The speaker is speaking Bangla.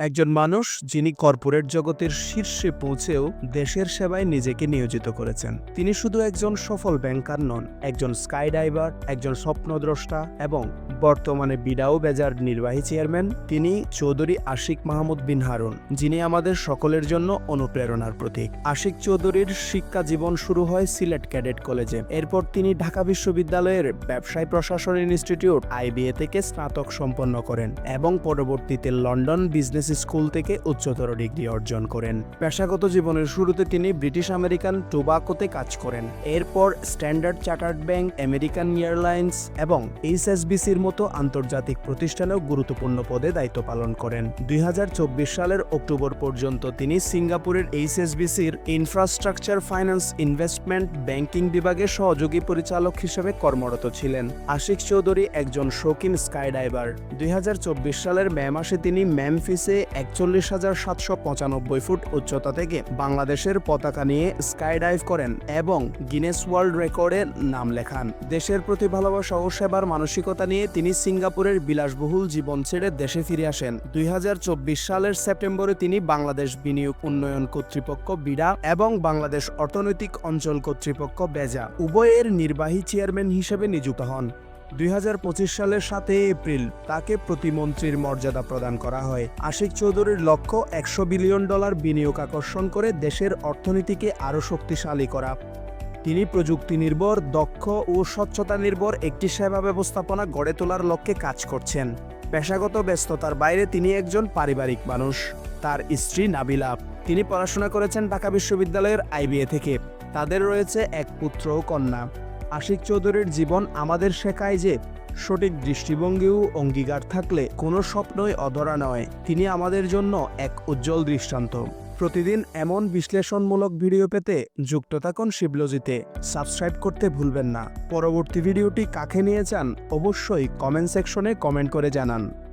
একজন মানুষ যিনি কর্পোরেট জগতের শীর্ষে পৌঁছেও দেশের সেবায় নিজেকে নিয়োজিত করেছেন। তিনি শুধু একজন সফল ব্যাংকার নন, একজন স্কাইডাইভার একজন স্বপ্নদ্রষ্টা এবং বর্তমানে বিডাও বেজার নির্বাহী চেয়ারম্যান। তিনি চৌধুরী আশিক মাহমুদ বিন হারুন, যিনি আমাদের সকলের জন্য অনুপ্রেরণার প্রতীক। আশিক চৌধুরীর শিক্ষা জীবন শুরু হয় সিলেট ক্যাডেট কলেজে। এরপর তিনি ঢাকা বিশ্ববিদ্যালয়ের ব্যবসায় প্রশাসন ইনস্টিটিউট আইবিএ থেকে স্নাতক সম্পন্ন করেন এবং পরবর্তীতে লন্ডন বিজনেস স্কুল থেকে উচ্চতর ডিগ্রি অর্জন করেন। পেশাগত জীবনের শুরুতে তিনি ব্রিটিশ আমেরিকান টোবাকোতে কাজ করেন। এরপর Standard Chartered bank, American Airlines এবং এইচএসবিসির মতো আন্তর্জাতিক প্রতিষ্ঠানেও গুরুত্বপূর্ণ পদে দায়িত্ব পালন করেন। দু হাজার চব্বিশ সালের অক্টোবর পর্যন্ত তিনি সিঙ্গাপুরের এইচএসবিসির ইনফ্রাস্ট্রাকচার ফাইন্যান্স ইনভেস্টমেন্ট ব্যাংকিং বিভাগের সহযোগী পরিচালক হিসেবে কর্মরত ছিলেন। আশিক চৌধুরী একজন শৌখিন স্কাইডাইভার। দুই হাজার চব্বিশ সালের মে মাসে তিনি ম্যামফিসে একচল্লিশ হাজার সাতশো পঁচানব্বই ফুট উচ্চতা থেকে বাংলাদেশের পতাকা নিয়ে স্কাইডাইভ করেন এবং গিনেস ওয়ার্ল্ড রেকর্ডে নাম লেখান। দেশের প্রতি ভালোবাসা ও সেবার মানসিকতা নিয়ে তিনি সিঙ্গাপুরের বিলাসবহুল জীবন ছেড়ে দেশে ফিরে আসেন। দুই হাজার চব্বিশ সালের সেপ্টেম্বরে তিনি বাংলাদেশ বিনিয়োগ উন্নয়ন কর্তৃপক্ষ বিডা এবং বাংলাদেশ অর্থনৈতিক অঞ্চল কর্তৃপক্ষ বেজা উভয়ের নির্বাহী চেয়ারম্যান হিসেবে নিযুক্ত হন। দুই হাজার পঁচিশ সালের সাতই এপ্রিল তাকে প্রতিমন্ত্রীর মর্যাদা প্রদান করা হয়। আশিক চৌধুরীর লক্ষ্য একশো বিলিয়ন ডলার বিনিয়োগ আকর্ষণ করে দেশের অর্থনীতিকে আরও শক্তিশালী করা। তিনি প্রযুক্তি নির্ভর দক্ষ ও স্বচ্ছতা নির্ভর একটি সেবা ব্যবস্থাপনা গড়ে তোলার লক্ষ্যে কাজ করছেন। পেশাগত ব্যস্ততার বাইরে তিনি একজন পারিবারিক মানুষ। তার স্ত্রী নাবিলা। তিনি পড়াশোনা করেছেন ঢাকা বিশ্ববিদ্যালয়ের আইবিএ থেকে। তাদের রয়েছে এক পুত্র ও কন্যা। আশিক চৌধুরীর জীবন আমাদের শেখায় যে, সঠিক দৃষ্টিভঙ্গিও অঙ্গীকার থাকলে কোনো স্বপ্নই অধরা নয়। তিনি আমাদের জন্য এক উজ্জ্বল দৃষ্টান্ত। প্রতিদিন এমন বিশ্লেষণমূলক ভিডিও পেতে যুক্ত থাকুন শিবলজিতে। সাবস্ক্রাইব করতে ভুলবেন না। পরবর্তী ভিডিওটি কাকে নিয়ে চান অবশ্যই কমেন্ট সেকশনে কমেন্ট করে জানান।